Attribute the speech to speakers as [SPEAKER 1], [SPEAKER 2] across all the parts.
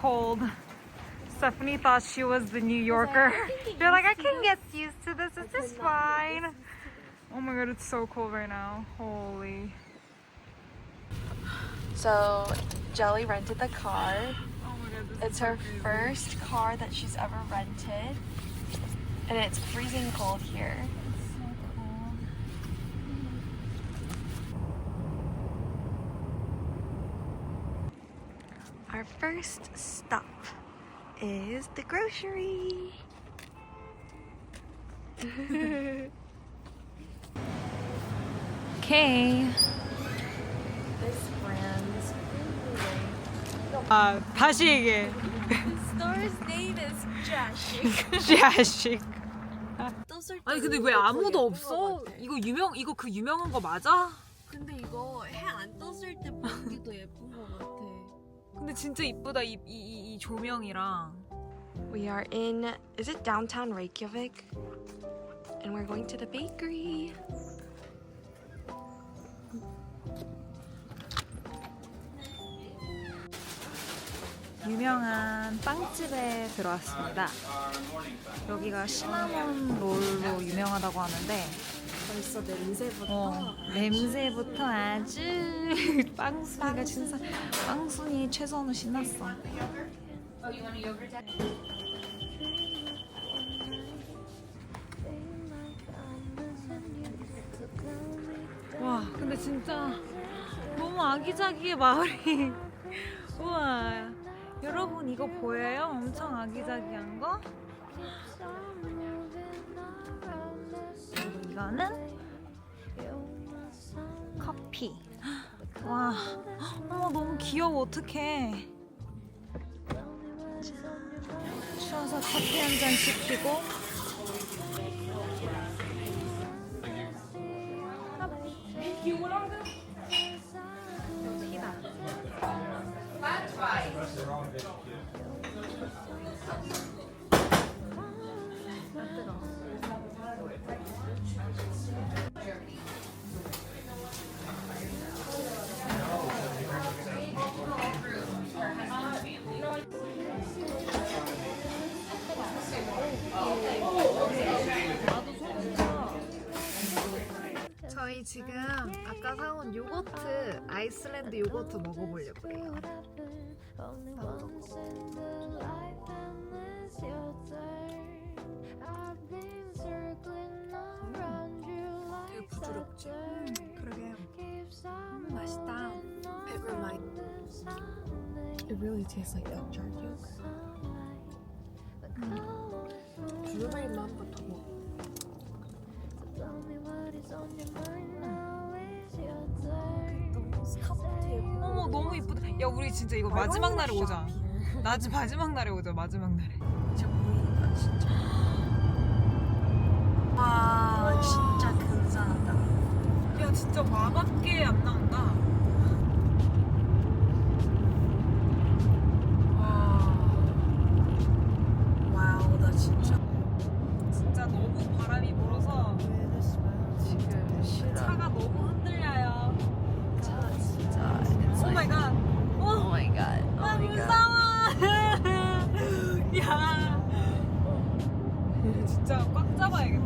[SPEAKER 1] Cold. Stephanie thought she was the New Yorker. They're like, I can get used to this. This is fine. Oh my god, it's so cold right now. Holy.
[SPEAKER 2] So Jelly rented the car.
[SPEAKER 1] Oh my god, this
[SPEAKER 2] It's her first car that she's ever rented. And it's freezing cold here. Our first stop is the grocery.
[SPEAKER 1] Okay.
[SPEAKER 2] This brand's
[SPEAKER 1] 아, 다시 얘기해.
[SPEAKER 2] store's name is Jashik.
[SPEAKER 1] 자식.
[SPEAKER 3] 아니 근데 왜 아무도 없어? 이거 유명 이거 그 유명한 거 맞아?
[SPEAKER 2] 근데 이거
[SPEAKER 3] 근데 진짜 이쁘다 이, 이, 이, 이 조명이랑
[SPEAKER 2] We are in, is it downtown Reykjavik? And we're going to the bakery.
[SPEAKER 1] 유명한 빵집에 들어왔습니다. 여기가 시나몬 롤로 유명하다고 하는데
[SPEAKER 2] 벌써 냄새부터.
[SPEAKER 1] 어, 냄새부터 아주 빵순이가 진짜 빵순이 최선우 신났어. 와, 근데 진짜 너무 아기자기해 마을이. 우와, 여러분 이거 보여요? 엄청 아기자기한 거? 이거는 커피. 와, 어머 너무 귀여워 어떡해. 추워서 커피 한 잔 시키고. 아까 사온 요거트 아이슬란드 요거트 먹어보려고 해요.
[SPEAKER 2] 부드럽지?
[SPEAKER 1] 그러게요.
[SPEAKER 2] 음, 맛있다. Pepper might. It really tastes like.
[SPEAKER 1] 어머 너무 이쁘다. 야 우리 진짜 이거 마지막 날에 오자. 나지 마지막 날에 오자 마지막 날에.
[SPEAKER 2] 진짜 보인다 진짜. 와 진짜 근사하다.
[SPEAKER 1] 야 진짜 와밖에 안 나온다.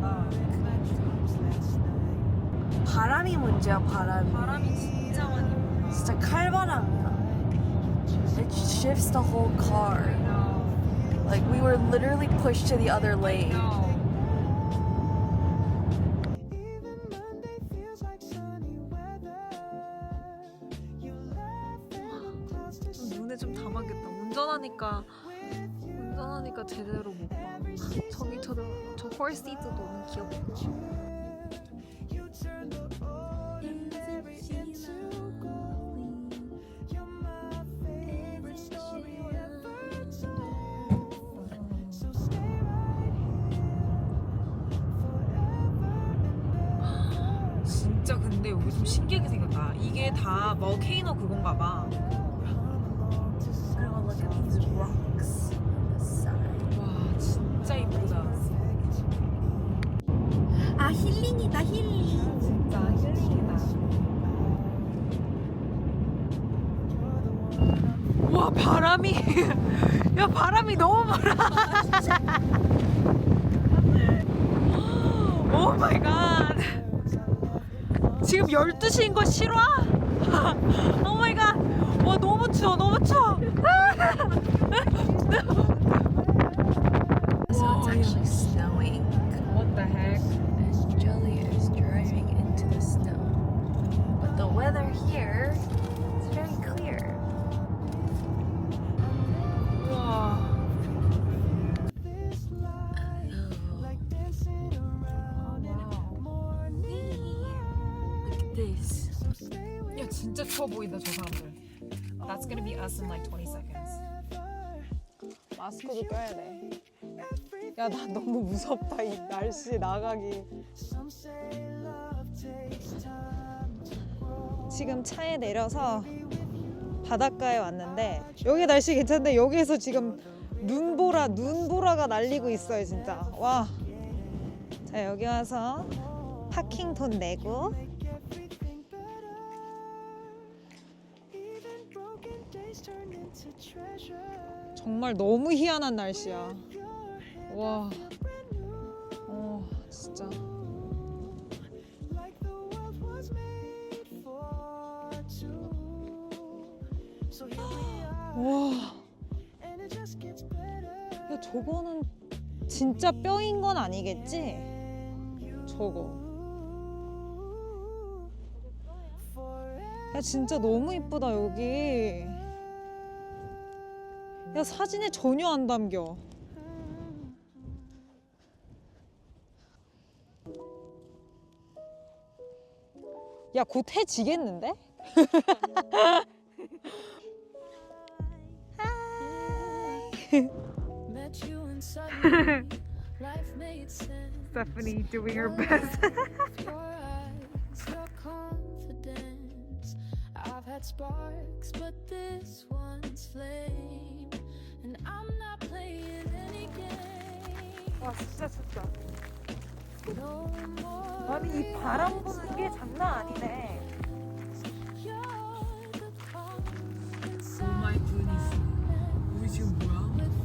[SPEAKER 1] 꽉 잡아야겠다.
[SPEAKER 2] 바람이 문제야 바람이.
[SPEAKER 1] 바람이 진짜 많이 불어.
[SPEAKER 2] 진짜 칼바람이야. It shifts the whole car. Like we were literally pushed to the other lane.
[SPEAKER 1] 좀 눈에 좀 담아야겠다. 운전하니까 운전하니까 홀시트 너무 귀엽고. 진짜 근데 여기 좀 신기하게 생겼다. 이게 다 머케이너 그건가 봐. 와와 바람이. 야 바람이 너무 불어 오 마이 갓. 지금 12시인 거 싫어? 오 마이 갓와 너무 추워 너무 추워 be us in like 20 seconds. 마스크도 껴야 돼 야 나 너무 무섭다 이 날씨 나가기. 지금 차에 내려서 바닷가에 왔는데 여기 날씨 괜찮은데 여기에서 지금 눈보라 눈보라가 날리고 있어요 진짜. 와. 자 여기 와서 파킹 돈 내고 정말 너무 희한한 날씨야. 와. 어, 진짜. 와. 야, 저거는 진짜 뼈인 건 아니겠지? 저거. 야, 진짜 너무 이쁘다, 여기. 야 사진에 전혀 안 담겨. 야 곧 해 지겠는데?
[SPEAKER 4] Met you and suddenly life made sense.
[SPEAKER 1] Stephanie doing her best.
[SPEAKER 4] I've had sparks, but this one's flame.
[SPEAKER 1] 와 진짜 춥다. 아니 이 바람 부는 게 장난 아니네.
[SPEAKER 3] 오 마이 굿니스. 우리 지금 뭐야?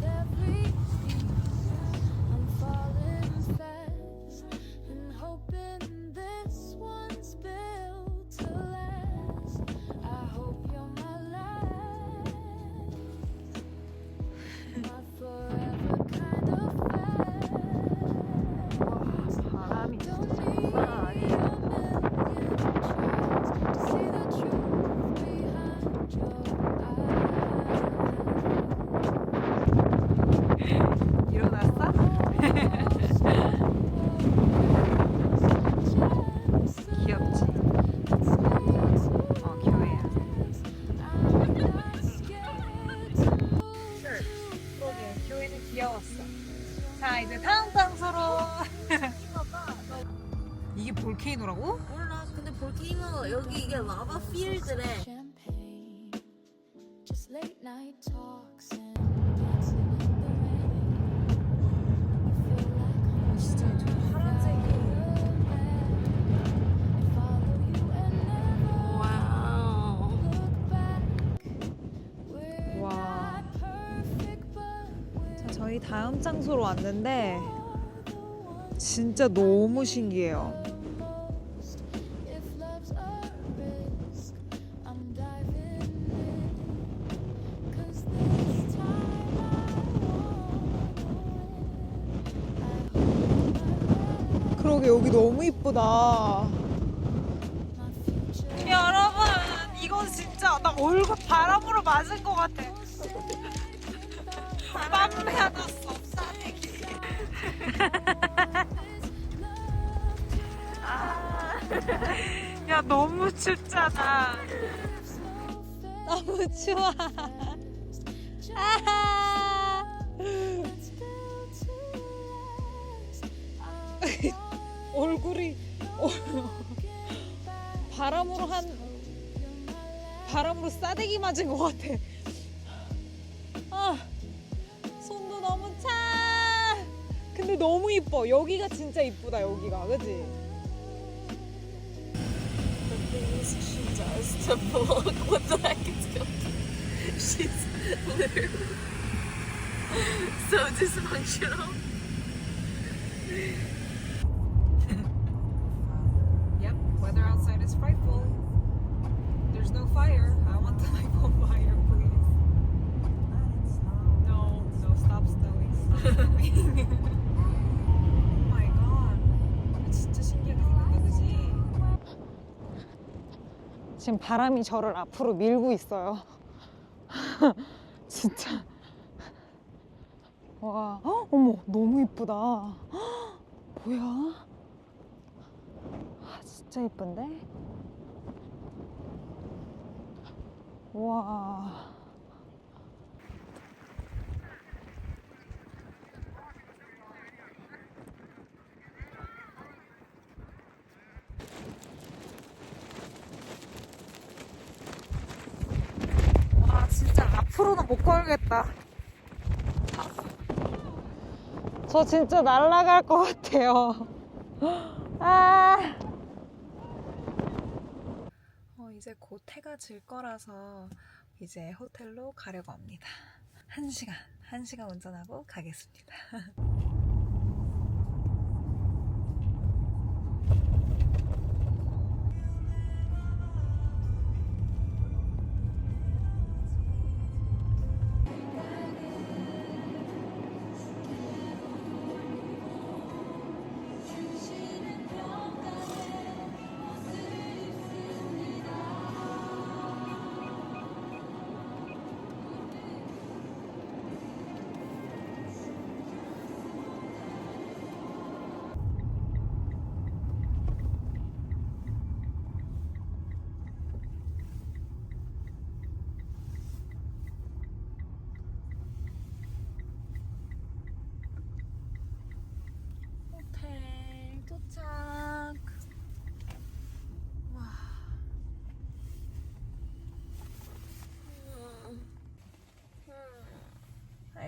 [SPEAKER 1] 장소로 왔는데 진짜 너무 신기해요. 그러게 여기 너무 이쁘다. 여러분 이건 진짜 나 얼굴 바람으로 맞은 것 같아. 땀 맞았어. 야 너무 춥잖아. 너무 추워. 아하. 얼굴이 어, 바람으로 한 바람으로 싸대기 맞은 것 같아. 아 이뻐. 여기가 진짜 이쁘다. 여기가 그지?
[SPEAKER 2] The things she does to block what the heck is going
[SPEAKER 3] She's literally so dysfunctional.
[SPEAKER 1] Yep, weather outside is frightful. There's no fire. I want the light on fire, please. No, no, stop snowing. Stop snowing. 지금 바람이 저를 앞으로 밀고 있어요. 진짜. 와, 헉, 어머, 너무 이쁘다. 헉, 뭐야? 아, 진짜 이쁜데? 와. 와, 진짜 앞으로는 못 걸겠다. 저 진짜 날아갈 것 같아요. 아. 어, 이제 곧 해가 질 거라서 이제 호텔로 가려고 합니다. 한 시간, 한 시간 운전하고 가겠습니다.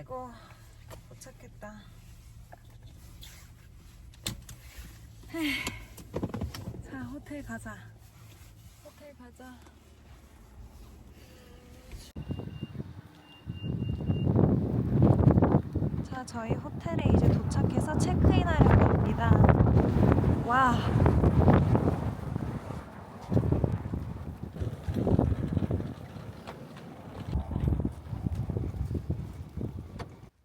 [SPEAKER 1] 아이고 도착했다. 자 호텔 가자. 호텔 가자. 자, 저희 호텔에 이제 도착해서 체크인 하려고 합니다. 와.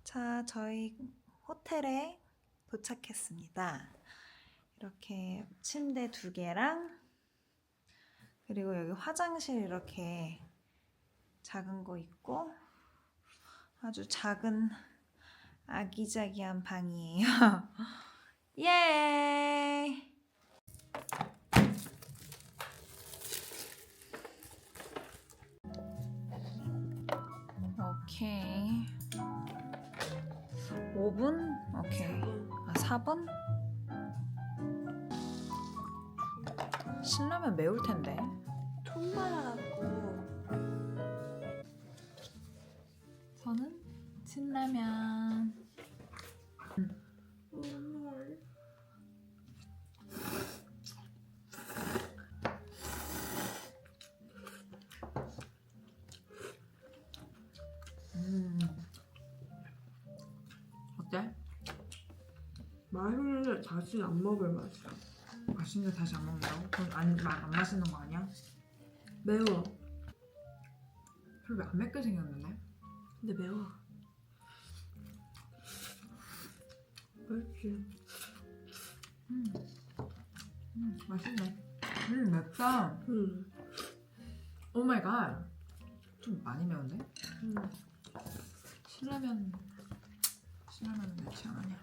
[SPEAKER 1] 자, 저희 호텔에 도착했습니다. 이렇게 침대 두 개랑 그리고 여기 화장실 이렇게 작은 거 있고 아주 작은 아기자기한 방이에요. 예. 5분? 오케이. 아, 4분? 신라면 매울 텐데.
[SPEAKER 2] 통말하고
[SPEAKER 1] 저는 신라면.
[SPEAKER 5] 맛있는데 다시 안 먹을 맛이야.
[SPEAKER 6] 맛있는데 다시 안 먹는다고? 그럼 안, 마- 안 맛있는 거 아니야?
[SPEAKER 5] 매워.
[SPEAKER 6] 별로 안 맵게 생겼는데?
[SPEAKER 5] 근데 매워. 그렇지.
[SPEAKER 6] 음, 맛있네. 음, 맵다.
[SPEAKER 5] 응.
[SPEAKER 6] 오 마이 갓. 좀 많이 매운데?
[SPEAKER 5] 응.
[SPEAKER 6] 신라면, 신라면은 내 취향 아니야.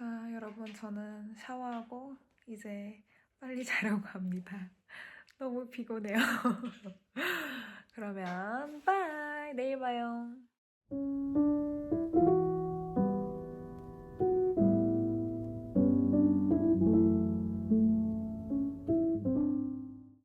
[SPEAKER 1] 자, 여러분, 저는 샤워하고 이제 빨리 자려고 합니다. 너무 피곤해요. 그러면, 바이! 내일 봐요.